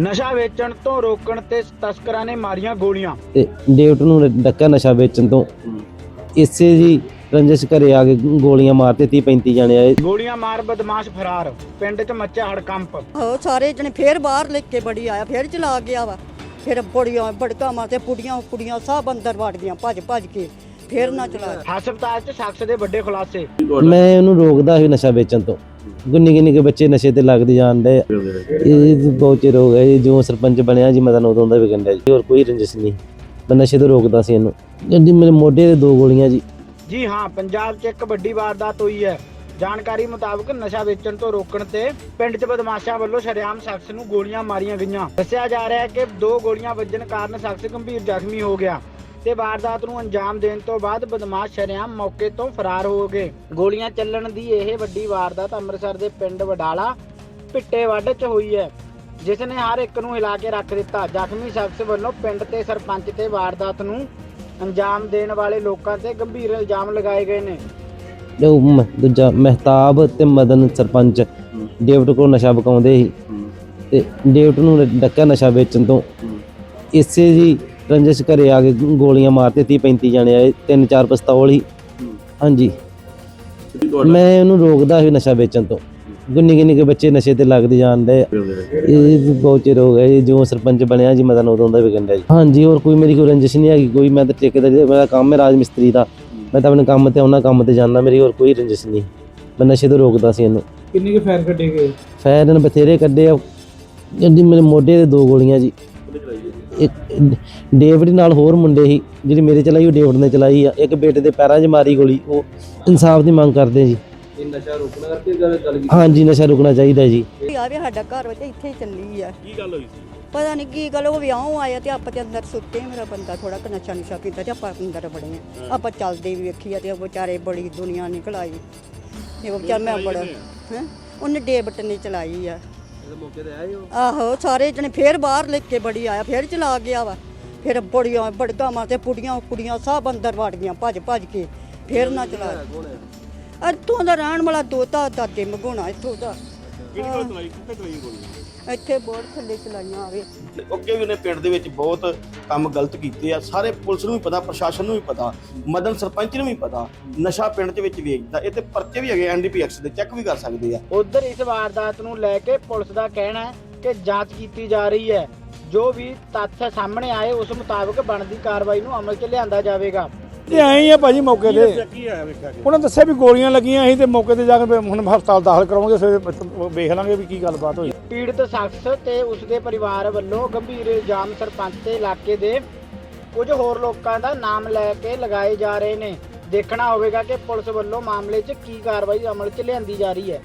ਨਸ਼ਾ ਵੇਚਣ ਤੋਂ ਰੋਕਣ ਤੇ ਤਸਕਰਾਂ ਨੇ ਮਾਰੀਆਂ ਗੋਲੀਆਂ। ਤੇ ਡੇਵਟ ਨੂੰ ਡੱਕਾ ਨਸ਼ਾ ਵੇਚਣ ਤੋਂ। ਇਸੇ ਜੀ ਰੰਜਿਸ਼ ਘਰੇ ਆ ਕੇ ਗੋਲੀਆਂ ਮਾਰਤੇ 30 35 ਜਾਣੇ ਆਏ। ਗੋਲੀਆਂ ਮਾਰ ਬਦਮਾਸ਼ ਫਰਾਰ ਪਿੰਡ 'ਚ ਮੱਚਿਆ ਹੜਕੰਪ। ਹੋ ਸਾਰੇ ਜਣੇ ਫੇਰ ਬਾਹਰ ਲੈ ਕੇ ਬੜੀ ਆਇਆ ਫੇਰ ਚਲਾ ਗਿਆ ਵਾ। ਫਿਰ ਬੜੀਆਂ ਬੜਕਾ ਮਾਤੇ ਪੁੜੀਆਂ ਕੁੜੀਆਂ ਸਭ ਅੰਦਰ ਵੜ ਗਈਆਂ ਭੱਜ ਭੱਜ ਕੇ। ਫੇਰ ਨਾ ਚਲਾ ਹਸਪਤਾਲ 'ਚ ਸ਼ਖਸ ਦੇ ਵੱਡੇ ਖੁਲਾਸੇ। ਮੈਂ ਉਹਨੂੰ ਰੋਕਦਾ ਸੀ ਨਸ਼ਾ ਵੇਚਣ ਤੋਂ। ਗੁੰਨੀ ਗੁੰਨੀ ਕੇ ਬੱਚੇ ਨਸ਼ੇ ਤੇ ਲੱਗਦੇ ਜਾਂਦੇ ਇਹ ਬਹੁਤ ਚਿਰ ਹੋ ਗਿਆ ਜੀ ਜੋ ਸਰਪੰਚ ਬਣਿਆ ਜੀ ਮਦਨ ਉਦੋਂ ਦਾ ਵੀ ਗੰਡਿਆ ਜੀ। ਹੋਰ ਕੋਈ ਰੰਜਿਸ਼ ਨਹੀਂ। ਮੈਂ ਨਸ਼ੇ ਤੋਂ ਰੋਕਦਾ ਸੀ ਇਹਨੂੰ। ਜੱਦੀ ਮੇਰੇ ਮੋਢੇ ਤੇ ਦੋ ਗੋਲੀਆਂ ਜੀ। ਜੀ ਹਾਂ, ਪੰਜਾਬ 'ਚ ਇੱਕ ਵੱਡੀ ਵਾਰਦਾਤ ਹੋਈ ਹੈ। ਜਾਣਕਾਰੀ ਮੁਤਾਬਕ ਨਸ਼ਾ ਵੇਚਣ ਤੋਂ ਰੋਕਣ ਤੇ ਪਿੰਡ 'ਚ ਬਦਮਾਸ਼ਾਂ ਵੱਲੋਂ ਸ਼ਰੇਆਮ ਸ਼ਖਸ ਨੂੰ ਗੋਲੀਆਂ ਮਾਰੀਆਂ ਗਈਆਂ। ਦੱਸਿਆ ਜਾ ਰਿਹਾ ਹੈ ਕਿ ਦੋ ਗੋਲੀਆਂ ਵੱਜਣ ਕਾਰਨ ਸ਼ਖਸ ਗੰਭੀਰ ਜ਼ਖਮੀ ਹੋ ਗਿਆ। ਤੇ ਵਾਰਦਾਤ ਨੂੰ ਅੰਜਾਮ ਦੇਣ ਤੋਂ ਬਾਅਦ ਬਦਮਾਸ਼ ਸ਼ਰੇਆਮ ਮੌਕੇ ਤੋਂ ਫਰਾਰ ਹੋ ਗਏ। ਗੋਲੀਆਂ ਚੱਲਣ ਦੀ ਇਹ ਵੱਡੀ ਵਾਰਦਾਤ ਅੰਮ੍ਰਿਤਸਰ ਦੇ ਪਿੰਡ ਵਡਾਲਾ ਪਿੱਟੇ ਵੱਡ 'ਚ ਹੋਈ ਹੈ ਜਿਸ ਨੇ ਹਰ ਇੱਕ ਨੂੰ ਹਿਲਾ ਕੇ ਰੱਖ ਦਿੱਤਾ। ਜ਼ਖਮੀ ਸ਼ਖਸ ਵੱਲੋਂ ਪਿੰਡ ਤੇ ਸਰਪੰਚ ਤੇ ਵਾਰਦਾਤ ਨੂੰ ਅੰਜਾਮ ਦੇਣ ਵਾਲੇ ਲੋਕਾਂ ਤੇ ਗੰਭੀਰ ਇਲਜ਼ਾਮ ਲਗਾਏ ਗਏ ਨੇ। ਉਹ ਮ- ਦੂਜਾ ਮਹਿਤਾਬ ਤੇ ਮਦਨ ਸਰਪੰਚ ਡੇਵਟ ਕੋਲ ਨਸ਼ਾ ਬਕਾਉਂਦੇ ਸੀ। ਤੇ ਡੇਵਟ ਨੂੰ ਡੱਕਾ ਨਸ਼ਾ ਵੇਚਣ ਤੋਂ। ਇਸੇ ਜੀ ਰੰਜਿਸ਼ ਘਰੇ ਆ ਕੇ ਗੋਲੀਆਂ ਮਾਰਤੇ 30 35 ਜਾਣੇ ਆਏ ਤਿੰਨ ਚਾਰ ਪਿਸਤੌਲ ਹੀ। ਹਾਂਜੀ। ਮੈਂ ਉਹਨੂੰ ਰੋਕਦਾ ਸੀ ਨਸ਼ਾ ਵੇਚਣ ਤੋਂ। ਗੁੰਨੀ ਗੁੰਨੀ ਕੇ ਬੱਚੇ ਨਸ਼ੇ ਤੇ ਲੱਗਦੇ ਜਾਂਦੇ ਇਹ ਬਹੁਤ ਚਿਰ ਹੋ ਗਿਆ ਜੀ ਜੋ ਸਰਪੰਚ ਬਣਿਆ ਜੀ ਮਦਨ ਉਦੋਂ ਦਾ ਵੀ ਗੰਡਿਆ ਜੀ। ਹਾਂਜੀ ਹੋਰ ਕੋਈ ਮੇਰੀ ਕੋਈ ਰੰਜਿਸ਼ ਨਹੀਂ ਹੈਗੀ ਕੋਈ ਮੈਂ ਤਾਂ ਠੇਕੇਦਾਰੀ ਮੇਰਾ ਕੰਮ ਹੈ ਰਾਜ ਮਿਸਤਰੀ ਦਾ। ਮੈਂ ਤਾਂ ਆਪਣੇ ਕੰਮ ਤੇ ਉਹਨਾਂ ਕੰਮ ਤੇ ਜਾਂਦਾ ਮੇਰੀ ਹੋਰ ਕੋਈ ਰੰਜਿਸ਼ ਨਹੀਂ। ਮੈਂ ਨਸ਼ੇ ਤੋਂ ਰੋਕਦਾ ਸੀ ਇਹਨੂੰ। ਕਿੰਨੇ ਕੇ ਫਾਇਰ ਕੱਢੇ ਗਏ? ਫੈਰ ਨੇ ਬਥੇਰੇ ਕੱਢੇ ਆ। ਜੱਦੀ ਮੇਰੇ ਮੋਢੇ ਤੇ ਦੋ ਗੋਲੀਆਂ ਜੀ। ਇੱਕ ਡੇਵਿਡ ਨਾਲ ਹੋਰ ਮੁੰਡੇ ਸੀ ਜਿਹੜੀ ਮੇਰੇ ਚਲਾਈ ਉਹ ਡੇਵਿਡ ਨੇ ਚਲਾਈ ਆ। ਇੱਕ ਬੇਟੇ ਦੇ ਪੈਰਾਂ 'ਚ ਮਾਰੀ ਗੋਲੀ ਉਹ ਇਨਸਾਫ ਦੀ ਮੰਗ ਕਰਦੇ ਜੀ। ਇਹ ਨਸ਼ਾ ਰੋਕਣਾ ਕਰਕੇ ਗੱਲ ਗੱਲ ਹਾਂਜੀ ਨਸ਼ਾ ਰੁਕਣਾ ਚਾਹੀਦਾ ਜੀ। ਆਵੇ ਸਾਡਾ ਘਰ ਵਿੱਚ ਇੱਥੇ ਹੀ ਚੱਲੀ ਆ। ਕੀ ਗੱਲ ਹੋਈ ਸੀ? ਪਤਾ ਨਹੀਂ ਕੀ ਗੱਲ ਉਹ ਵਿਆਹ ਆਇਆ ਤੇ ਆਪਾਂ ਤੇ ਅੰਦਰ ਸੁੱਤੇ ਮੇਰਾ ਬੰਦਾ ਥੋੜਾ ਕੁ ਨਸ਼ਾ ਨੁਸ਼ਾ ਕੀਤਾ ਤੇ ਆਪਾਂ ਅੰਦਰ ਬੜੇ ਆ ਆਪਾਂ ਚੱਲਦੇ ਵੀ ਵੇਖੀ ਆ ਤੇ ਉਹ ਵਿਚਾਰੇ ਬੜੀ ਦੁਨੀਆ ਨਿਕਲ ਆਈ। ਇਹ ਉਹ ਵਿਚਾਰ ਮੈਂ ਬੜਾ ਹੈ? ਉਹਨੇ ਡੇਬਟ ਨੇ ਚਲਾਈ ਆ। ਮੌਕੇ ਤੇ ਆਏ ਹੋ? ਆਹੋ ਸਾਰੇ ਜਣੇ ਫੇਰ ਬਾਹਰ ਲੈ ਕੇ ਬੜੀ ਆਇਆ ਫੇਰ ਚਲਾ ਗਿਆ ਵਾ। ਫਿਰ ਬੜੀਆਂ ਬੜਕਾ ਮਾਤੇ ਪੁੜੀਆਂ ਕੁੜੀਆਂ ਸਭ ਅੰਦਰ ਵੜ ਗਈਆਂ ਭੱਜ ਭੱਜ ਕੇ। ਫੇਰ ਨਾ ਚਲਾ ਇੱਥੋਂ ਦਾ ਰਹਿਣ ਵਾਲਾ ਦੋਤਾ ਦਾਦੇ ਮਗੋਣਾ ਇੱਥੋਂ ਦਾ। ਇੱਥੇ ਬੋਰਡ ਥੱਲੇ ਚਲਾਈਆਂ ਆਵੇ ਅੱਗੇ ਵੀ ਉਹਨੇ ਪਿੰਡ ਦੇ ਵਿੱਚ ਬਹੁਤ ਕੰਮ ਗਲਤ ਕੀਤੇ ਆ। ਸਾਰੇ ਪੁਲਿਸ ਨੂੰ ਵੀ ਪਤਾ ਪ੍ਰਸ਼ਾਸਨ ਨੂੰ ਵੀ ਪਤਾ ਮਦਨ ਸਰਪੰਚ ਨੂੰ ਵੀ ਪਤਾ ਨਸ਼ਾ ਪਿੰਡ ਦੇ ਵਿੱਚ ਵੇਚਦਾ। ਇਹ ਤੇ ਪਰਚੇ ਵੀ ਹੈਗੇ ਐਨਡੀਪੀਐਕਸ ਦੇ ਚੈੱਕ ਵੀ ਕਰ ਸਕਦੇ ਆ। ਉਧਰ ਇਸ ਵਾਰਦਾਤ ਨੂੰ ਲੈ ਕੇ ਪੁਲਿਸ ਦਾ ਕਹਿਣਾ ਹੈ ਕਿ ਜਾਂਚ ਕੀਤੀ ਜਾ ਰਹੀ ਹੈ। ਜੋ ਵੀ ਤੱਥ ਸਾਹਮਣੇ ਆਏ ਉਸ ਮੁਤਾਬਕ ਬਣਦੀ ਕਾਰਵਾਈ ਨੂੰ ਅਮਲ 'ਚ ਲਿਆਂਦਾ ਜਾਵੇਗਾ। ਇਹ ਆਏ ਹੀ ਆ ਭਾਜੀ ਮੌਕੇ ਤੇ। ਉਹਨਾਂ ਦੱਸਿਆ ਵੀ ਗੋਲੀਆਂ ਲੱਗੀਆਂ ਸੀ ਤੇ ਮੌਕੇ ਤੇ ਜਾ ਕੇ ਫਿਰ ਹੁਣ ਹਸਪਤਾਲ ਦਾਖਲ ਕਰਾਵਾਂਗੇ ਫਿਰ ਵੇਖ ਲਾਂਗੇ ਵੀ ਕੀ ਗੱਲਬਾਤ ਹੋਈ। ਪੀੜਤ ਸ਼ਖਸ ਤੇ ਉਸ ਦੇ ਪਰਿਵਾਰ ਵੱਲੋਂ ਗੰਭੀਰ ਇਲਜ਼ਾਮ ਸਰਪੰਚ ਤੇ ਇਲਾਕੇ ਦੇ ਕੁਝ ਹੋਰ ਲੋਕਾਂ ਦਾ ਨਾਮ ਲੈ ਕੇ ਲਗਾਏ ਜਾ ਰਹੇ ਨੇ। ਦੇਖਣਾ ਹੋਵੇਗਾ ਕਿ ਪੁਲਿਸ ਵੱਲੋਂ ਮਾਮਲੇ 'ਚ ਕੀ ਕਾਰਵਾਈ ਅਮਲ 'ਚ ਲਿਆਂਦੀ ਜਾ ਰਹੀ ਹੈ।